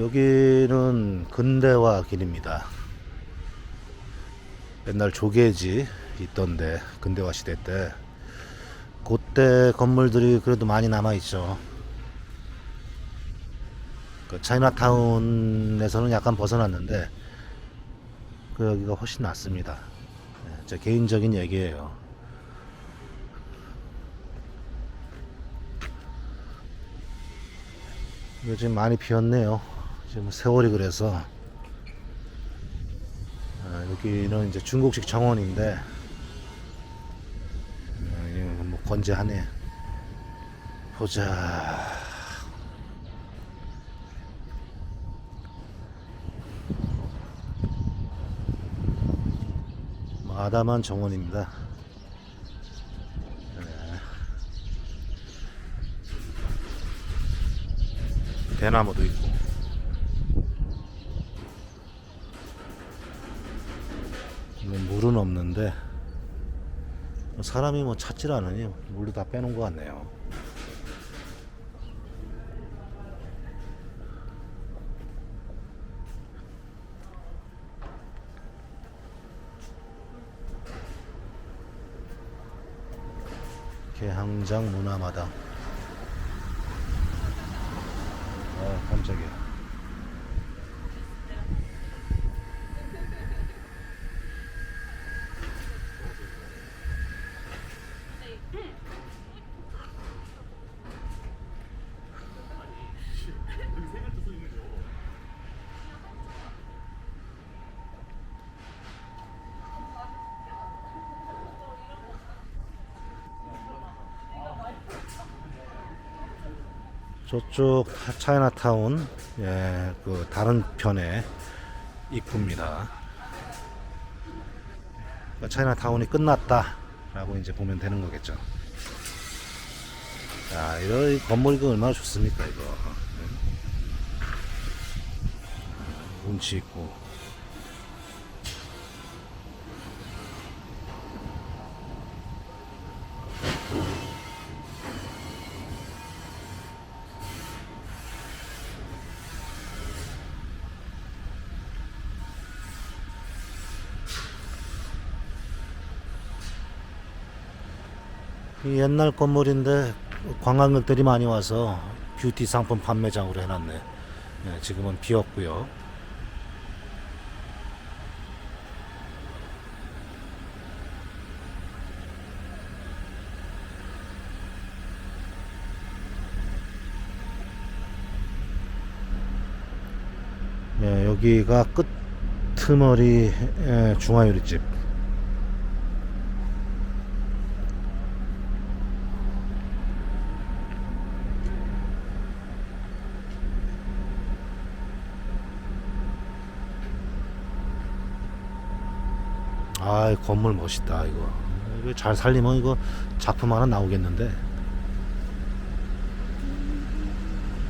여기는 근대화 길입니다. 옛날 조개지 있던데 근대화 시대 때 그때 건물들이 그래도 많이 남아 있죠. 그 차이나타운에서는 약간 벗어났는데 그 여기가 훨씬 낫습니다. 네, 제 개인적인 얘기예요. 요즘 많이 비었네요. 지금 세월이 그래서 아, 여기는 이제 중국식 정원인데 아, 뭐 건재하네. 보자. 마다만 정원입니다. 네. 대나무도 있고. 없는데 사람이 뭐 찾질 않으니 물로 다 빼놓은 것 같네요. 개항장 문화마당. 아 깜짝이야. 저쪽 차이나타운 예, 그 다른 편의 입구입니다. 그러니까 차이나타운이 끝났다라고 이제 보면 되는 거겠죠. 야, 이거 이 건물 이거 얼마나 좋습니까 이거. 응? 운치 있고. 옛날 건물인데 관광객들이 많이 와서 뷰티 상품 판매장으로 해놨네. 네, 지금은 비었고요. 네, 여기가 예, 중화요리집. 아, 이 건물 멋있다. 이거 잘 살리면 이거 작품 하나 나오겠는데.